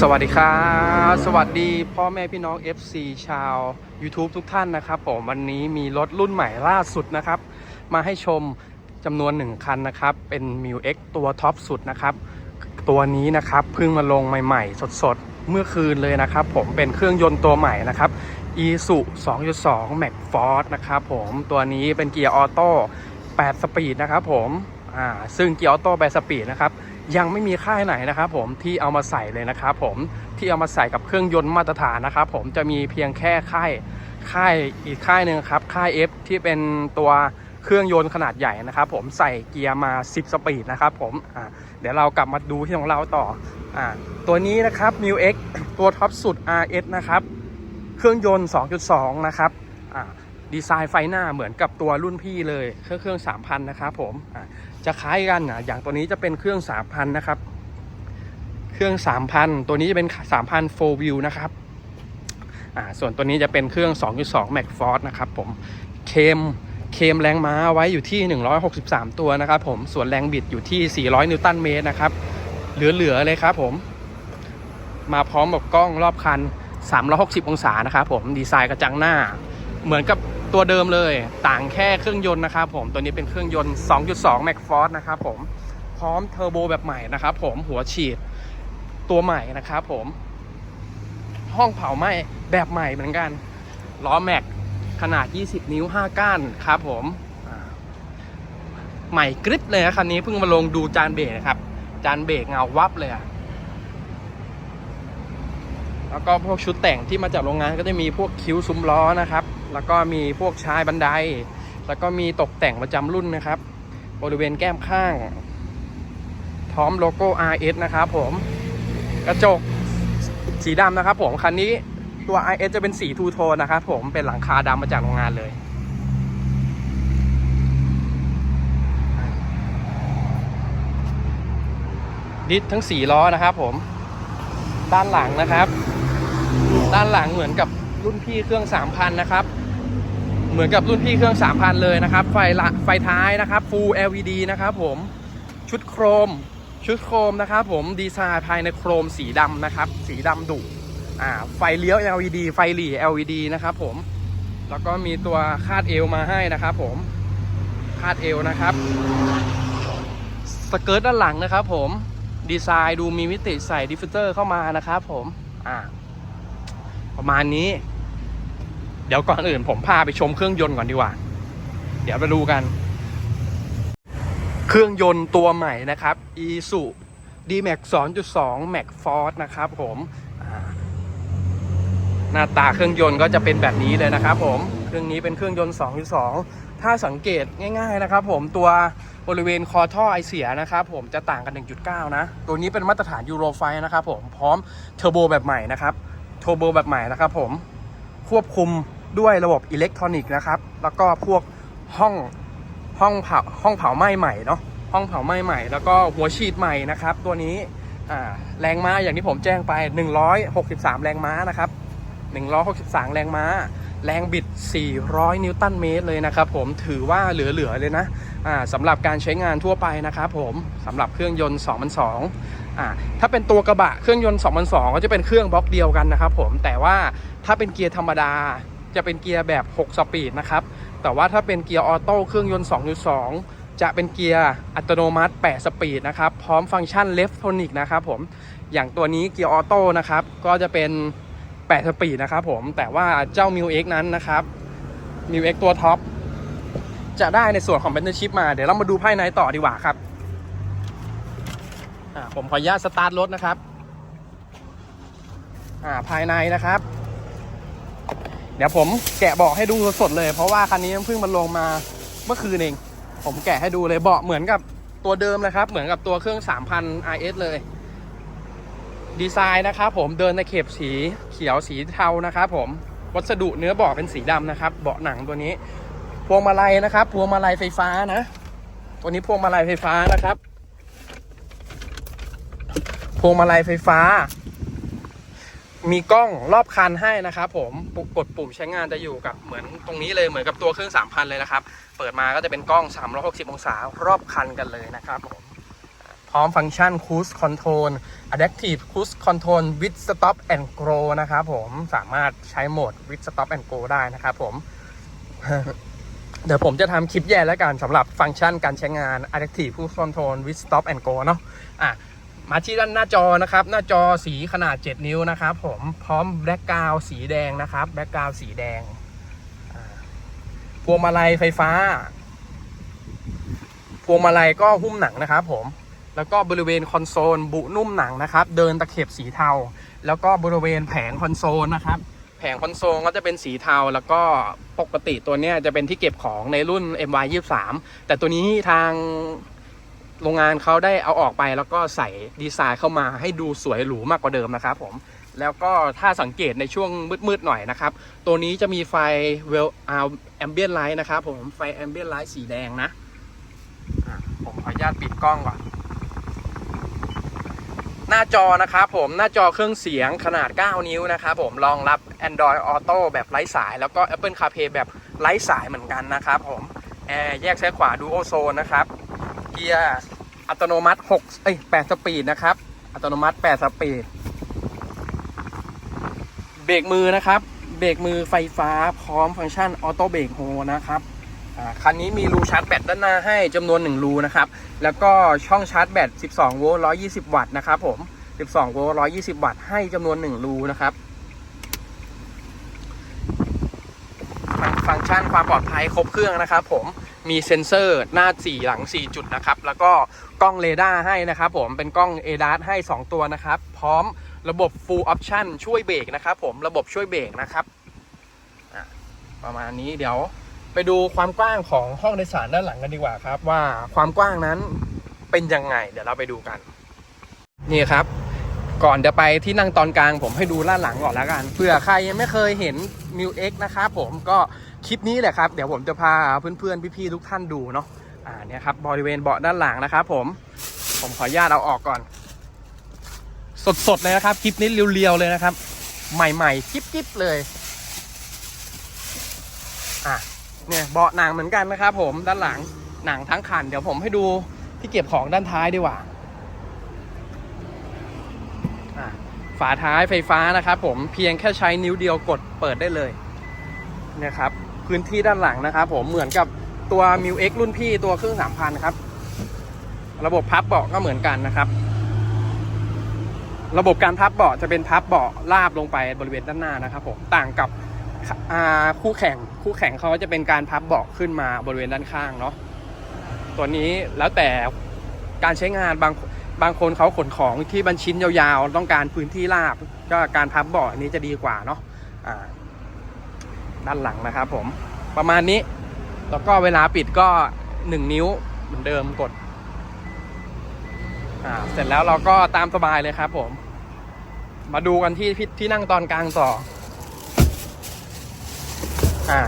สวัสดีครับ สวัสดีพ่อแม่พี่น้อง FC ชาว YouTube ทุกท่านนะครับผมวันนี้มีรถรุ่นใหม่ล่าสุดนะครับ มาให้ชมจำนวน1คันนะครับ เป็น m i u X ตัวท็อปสุดนะครับ ตัวนี้นะครับเพิ่งมาลงใหม่ๆ สดๆ เมื่อคืนเลยนะครับ ผมเป็นเครื่องยนต์ตัวใหม่นะครับ e s u 2.2 Max Force นะครับผมตัวนี้เป็นเกียร์ออโต้8สปีดนะครับผมอ่าซึ่งเกียร์ออโต้8สปีดนะครับ ยังไม่มีค่ายไหนนะครับผมที่เอามาใส่เลยนะครับผมที่เอามาใส่กับเครื่องยนต์มาตรฐานนะครับผมจะมีเพียงแค่ค่ายค่ายอีกค่ายหนึ่งครับค่าย F ที่เป็นตัวเครื่องยนต์ขนาดใหญ่นะครับผมใส่เกียร์มา 10 สปีดนะครับผมเดี๋ยวเรากลับมาดูที่ของเราต่ออตัวนี้นะครับ m i u X ตัวท็อปสุด RS นะครับเครื่องยนต์ 2.2 นะครับดีไซน์ไฟหน้าเหมือนกับตัวรุ่นพี่เลยเครื่องเครื่อง 3,000 นะครับผม จะคล้ายกันอะอย่างตัวนี้จะเป็นเครื่อง 3,000 นะครับ เครื่อง 3,000 ตัวนี้จะเป็น 3,000 4 wheel นะครับอ่าส่วนตัวนี้จะเป็นเครื่อง 2.2 Max Force นะครับผมเคมเคมแรงม้าไว้อยู่ที่ 163 ตัวนะครับผมส่วนแรงบิดอยู่ที่ 400 นิวตันเมตรนะครับ เหลือๆเลยครับผม มาพร้อมกับกล้องรอบคัน 360 องศานะครับผมดีไซน์กระจังหน้า เหมือนกับตัวเดิมเลยต่างแค่เครื่องยนต์นะครับผมตัวนี้เป็นเครื่องยนต์ 2.2 Max Force นะครับผมพร้อมเทอร์โบแบบใหม่นะครับผมหัวฉีดตัวใหม่นะครับผมห้องเผาไหม้แบบใหม่เหมือนกันล้อแม็กขนาด 20 นิ้ว 5 ก้านครับผมใหม่กริปเลยนะคันนี้เพิ่งมาลงดูจานเบรกนะครับ จานเบรกเงาวับเลยแล้วก็พวกชุดแต่งที่มาจากโรงงานก็จะมีพวกคิ้วซุ้มล้อนะครับ แล้วก็มีพวกชายบันได แล้วก็มีตกแต่งประจำรุ่นนะครับ บริเวณแก้มข้าง พร้อมโลโก้ RS นะครับผม กระจกสีดำนะครับผม คันนี้ตัว RS จะเป็นสีทูโทนนะครับผมเป็นหลังคาดำมาจากโรงงานเลยดิสทั้ง4ล้อนะครับผม ด้านหลังนะครับ ด้านหลังเหมือนกับ รุ่นพี่เครื่อง 3,000 นะครับ เหมือนกับรุ่นพี่เครื่อง 3,000 เลยนะครับ ไฟละไฟท้ายนะครับ Full LED นะครับผมชุดโครม ชุดโครมนะครับผมดีไซน์ภายในโครมสีดำนะครับ สีดำดุอ่าไฟเลี้ยว LED ไฟหลี LED นะครับผมแล้วก็มีตัวคาดเอวมาให้นะครับผมคาดเอวนะครับสเกิร์ตด้านหลังนะครับผมดีไซน์ดูมีมิติใส่ดิฟฟิวเตอร์เข้ามานะครับผมอ่าประมาณนี้ เดี๋ยวก่อนอื่นผมพาไปชมเครื่องยนต์ก่อนดีกว่า เดี๋ยวไปดูกัน เครื่องยนต์ตัวใหม่นะครับ e s u D-Max 2.2 Max Force นะครับผมหน้าตาเครื่องยนต์ก็จะเป็นแบบนี้เลยนะครับผม เครื่องนี้เป็นเครื่องยนต์ 2.2 ถ้าสังเกตง่าย ๆนะครับ ผมตัวบริเวณคอท่อไอเสียนะครับผมจะต่างกัน 1.9 นะ ตัวนี้เป็นมาตรฐานยูโรไฟนะครับผมพร้อมเทอร์โบแบบใหม่นะครับเทอร์โบแบบใหม่นะครับผมควบคุม ด้วยระบบอิเล็กทรอนิกส์นะครับ แล้วก็พวกห้องห้องเผาห้องเผาไหม้ใหม่เนาะห้องเผาไหม้ใหม่ แล้วก็หัวฉีดใหม่นะครับ ตัวนี้แรงม้าอย่างที่ผมแจ้งไป 163 แรงม้านะครับ 163 แรงม้า แรงบิด 400 นิวตันเมตรเลยนะครับผมถือว่าเหลือ ๆ เลยนะสำหรับการใช้งานทั่วไปนะครับผมสำหรับเครื่องยนต์ 2002อ่าถ้าเป็นตัวกระบะเครื่องยนต์ 2002 ก็จะเป็นเครื่องบล็อกเดียวกันนะครับผมแต่ว่าถ้าเป็นเกียร์ธรรมดา จะเป็นเกียร์แบบ 6 สปีดนะครับ แต่ว่าถ้าเป็นเกียร์ออโต้เครื่องยนต์ 2.2 จะเป็นเกียร์อัตโนมัติ 8 สปีดนะครับ พร้อมฟังก์ชันเลฟโทนิกนะครับผม อย่างตัวนี้เกียร์ออโต้นะครับ ก็จะเป็น 8 สปีดนะครับผม แต่ว่าเจ้า m ิ u X นั้นนะครับ m ิ u X ตัวท็อปจะได้ในส่วนของเบนเ r ชิ p มา เดี๋ยวเรามาดูภายในต่อดีกว่าครับอ่าผมขออนุญาตสตาร์ทรถนะครับอ่าภายในนะครับ เดี๋ยวผมแกะเบาะให้ดูสดๆเลย เพราะว่าคันนี้เพิ่งมาลงมาเมื่อคืนเอง ผมแกะให้ดูเลยเบาะเหมือนกับตัวเดิมเลยครับ เหมือนกับตัวเครื่อง 3,000 RS เลย ดีไซน์นะครับผมเดินในเข็บสีเขียวสีเทานะครับผมวัสดุเนื้อเบาะเป็นสีดำนะครับ เบาะหนังตัวนี้ พวงมาลัยนะครับพวงมาลัยไฟฟ้านะ ตัวนี้พวงมาลัยไฟฟ้านะครับ พวงมาลัยไฟฟ้า มีกล้องรอบคันให้นะครับผมปุ่มกดปุ่มใช้งานจะอยู่กับเหมือนตรงนี้เลยเหมือนกับตัวเครื่อง 3,000 เลยนะครับ เปิดมาก็จะเป็นกล้อง 360 องศารอบคันกันเลยนะครับผมพร้อมฟังก์ชัน Cruise Control Adaptive Cruise Control with Stop and Go นะครับผมสามารถใช้โหมด with Stop and Go ได้นะครับผมเดี๋ยวผมจะทำคลิปแยกแล้วกันสำหรับฟังก์ชันการใช้งาน Adaptive Cruise Control with Stop and Go เนาะอะ มาที่ด้านหน้าจอนะครับ หน้าจอสีขนาด 7 นิ้วนะครับ ผมพร้อมแบ็กกราวสีแดงนะครับแบ็กกราวสีแดงพวงมาลัยไฟฟ้า พวงมาลัยก็หุ้มหนังนะครับ ผมแล้วก็บริเวณคอนโซลบุนุ่มหนังนะครับ เดินตะเข็บสีเทา แล้วก็บริเวณแผงคอนโซลนะครับ แผงคอนโซลก็จะเป็นสีเทา แล้วก็ปกติตัวนี้จะเป็นที่เก็บของในรุ่น MY 23 แต่ตัวนี้ทาง โรงงานเขาได้เอาออกไปแล้วก็ใส่ดีไซน์เข้ามาให้ดูสวยหรูมากกว่าเดิมนะครับผมแล้วก็ถ้าสังเกตในช่วงมืดๆหน่อยนะครับ ตัวนี้จะมีไฟเวลอาแอมเบียนไลท์นะครับผมไฟแอมเบียนไลท์สีแดงนะผมขออนุญาตปิดกล้องก่อน หน้าจอนะครับผมหน้าจอเครื่องเสียงขนาด 9 นิ้วนะครับผมรองรับ Android Auto แบบไร้สาย แล้วก็ Apple CarPlay แบบไร้สายเหมือนกันนะครับผมแอร์แยกซ้ายขวา Duo Zone นะครับ เกียร์อัตโนมัติ6เอ้ย8สปีดนะครับ อัตโนมัติ8สปีด เบรกมือนะครับ เบรกมือไฟฟ้าพร้อมฟังก์ชันออโต้เบรกโฮนะครับคันนี้มีรูชาร์จแบตด้านหน้าให้จำนวน 1 รูนะครับ แล้วก็ช่องชาร์จแบต 12 โวลต์ 120 วัตต์นะครับผม 12 โวลต์ 120 วัตต์ ให้จำนวน 1 รูนะครับ ฟังก์ชันความปลอดภัยครบเครื่องนะครับผม มีเซ็นเซอร์หน้า 4 หลัง 4 จุดนะครับ แล้วก็กล้องเรดาร์ให้นะครับผมเป็นกล้อง ADAS ให้ 2 ตัวนะครับ พร้อมระบบ Full Option ช่วยเบรกนะครับผมระบบช่วยเบรกนะครับประมาณนี้เดี๋ยวไปดูความกว้างของห้องโดยสารด้านหลังกันดีกว่าครับ ว่าความกว้างนั้นเป็นยังไง เดี๋ยวเราไปดูกัน นี่ครับ ก่อนจะไปที่นั่งตอนกลางผมให้ดูด้านหลังก่อนแล้วกันเผื่อใครยังไม่เคยเห็น m ิว X นะครับผมก็ คลิปนี้แหละครับ เดี๋ยวผมจะพาเพื่อนๆพี่ๆทุกท่านดูเนาะอ่าเนี่ยครับบริเวณเบาะด้านหลังนะครับผมผมขออนุญาตเอาออกก่อน สดๆเลยนะครับคลิปนี้เรียวๆเลยนะครับ ใหม่ๆกิ๊บๆเลยอะเนี่ยเบาะหนังเหมือนกันนะครับผมด้านหลังหนังทั้งคัน เดี๋ยวผมให้ดูที่เก็บของด้านท้ายดีกว่าอะฝาท้ายไฟฟ้านะครับผมเพียงแค่ใช้นิ้วเดียวกดเปิดได้เลยเนี่ยครับ พื้นที่ด้านหลังนะครับผมเหมือนกับตัว m ิว X รุ่นพี่ตัวเครื่อง3,000ครับ ระบบพับเบาะก็เหมือนกันนะครับ ระบบการพับเบาะจะเป็นพับเบาะลาบลงไปบริเวณด้านหน้านะครับผมต่างกับคู่แข่งคู่แข่งเขาจะเป็นการพับเบาะขึ้นมาบริเวณด้านข้างเนาะตัวนี้แล้วแต่การใช้งานบางบางคนเขาขนของที่บันชิ้นยาวๆ ต้องการพื้นที่ราบ ก็การพับเบาะอันนี้จะดีกว่าเนาะอ่า ด้านหลังนะครับผมประมาณนี้ แล้วก็เวลาปิดก็ 1 นิ้วเหมือนเดิมกดอ่าเสร็จแล้วเราก็ตามสบายเลยครับผม มาดูกันที่ที่ที่นั่งตอนกลางต่ออ่า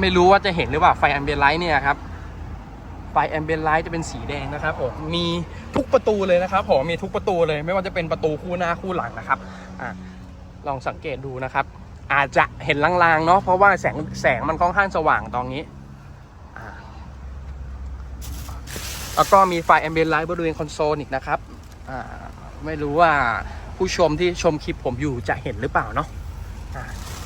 ไม่รู้ว่าจะเห็นหรือเปล่าไฟแอมเบียนไลท์เนี่ยครับ ไฟแอมเบียนไลท์จะเป็นสีแดงนะครับผมมีทุกประตูเลยนะครับผมมีทุกประตูเลยไม่ว่าจะเป็นประตูคู่หน้าคู่หลังนะครับอ่าลองสังเกตดูนะครับ อาจจะเห็นลางๆเนาะเพราะว่าแสงแสงมันค่อนข้างสว่างตอนนี้แล้วก็มีไฟแอมเบียนไลท์บริเวณคอนโซลอีกนะครับไม่รู้ว่าผู้ชมที่ชมคลิปผมอยู่จะเห็นหรือเปล่าเนาะ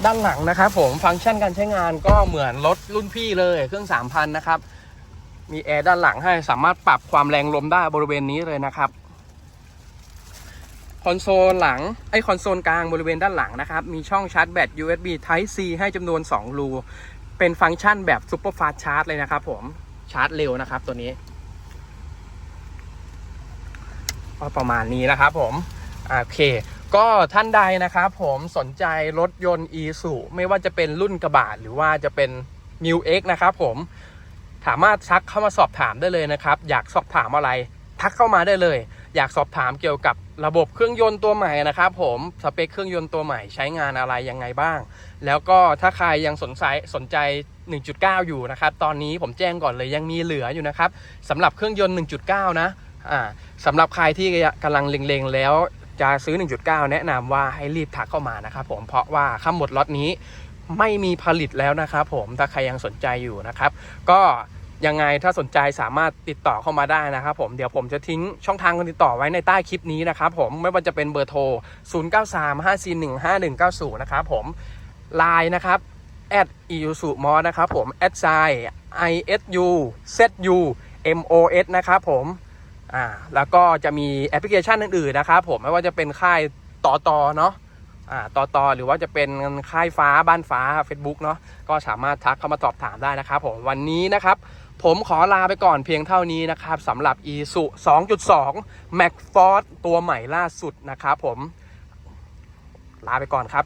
ด้านหลังนะครับผมฟังก์ชันการใช้งานก็เหมือนรถรุ่นพี่เลยเครื่อง 3,000 นะครับ มีแอร์ด้านหลังให้สามารถปรับความแรงลมได้บริเวณนี้เลยนะครับ คอนโซลหลังไอคอนโซลกลางบริเวณด้านหลังนะครับ มีช่องชาร์จแบต USB Type C ให้จำนวน 2 รู เป็นฟังก์ชันแบบ Super Fast Charge เลยนะครับผมชาร์จเร็วนะครับตัวนี้ก็ประมาณนี้นะครับผมโอเค ก็ท่านใดนะครับผมสนใจรถยนต์ e s u ไม่ว่าจะเป็นรุ่นกระบะหรือว่าจะเป็น m i w X นะครับผมสามารถทักเข้ามาสอบถามได้เลยนะครับ อยากสอบถามอะไร ทักเข้ามาได้เลย อยากสอบถามเกี่ยวกับ ระบบเครื่องยนต์ตัวใหม่นะครับผมสเปคเครื่องยนต์ตัวใหม่ใช้งานอะไรยังไงบ้าง แล้วก็ถ้าใครยังสนใจสนใจ 1.9 อยู่นะครับตอนนี้ผมแจ้งก่อนเลยยังมีเหลืออยู่นะครับสำหรับเครื่องยนต์ 1.9 นะอ่าสำหรับใครที่กำลังเล็งๆ แล้วจะซื้อ 1.9 แนะนำว่าให้รีบทักเข้ามานะครับผมเพราะว่าข้ามหมดล็อตนี้ไม่มีผลิตแล้วนะครับผมถ้าใครยังสนใจอยู่นะครับ ก็ ยังไงถ้าสนใจสามารถติดต่อเข้ามาได้นะครับผมเดี๋ยวผมจะทิ้งช่องทางการติดต่อไว้ในใต้คลิปนี้นะครับผมไม่ว่าจะเป็นเบอร์โทร 0935415190 นะครับผมไลน์นะครับ at i u s u m o นะครับผม at s i i s u z u m o s นะครับผมอ่าแล้วก็จะมีแอปพลิเคชันอื่นๆนะครับผมไม่ว่าจะเป็นค่ายต่อต่อเนาะอ่าต่อต่อหรือว่าจะเป็นค่ายฟ้าบ้านฟ้า Facebook เนาะก็สามารถทักเข้ามาสอบถามได้นะครับผมวันนี้นะครับ ผมขอลาไปก่อนเพียงเท่านี้นะครับสำหรับ e s u 2.2 Mac Ford ตัวใหม่ล่าสุดนะครับผม ลาไปก่อนครับ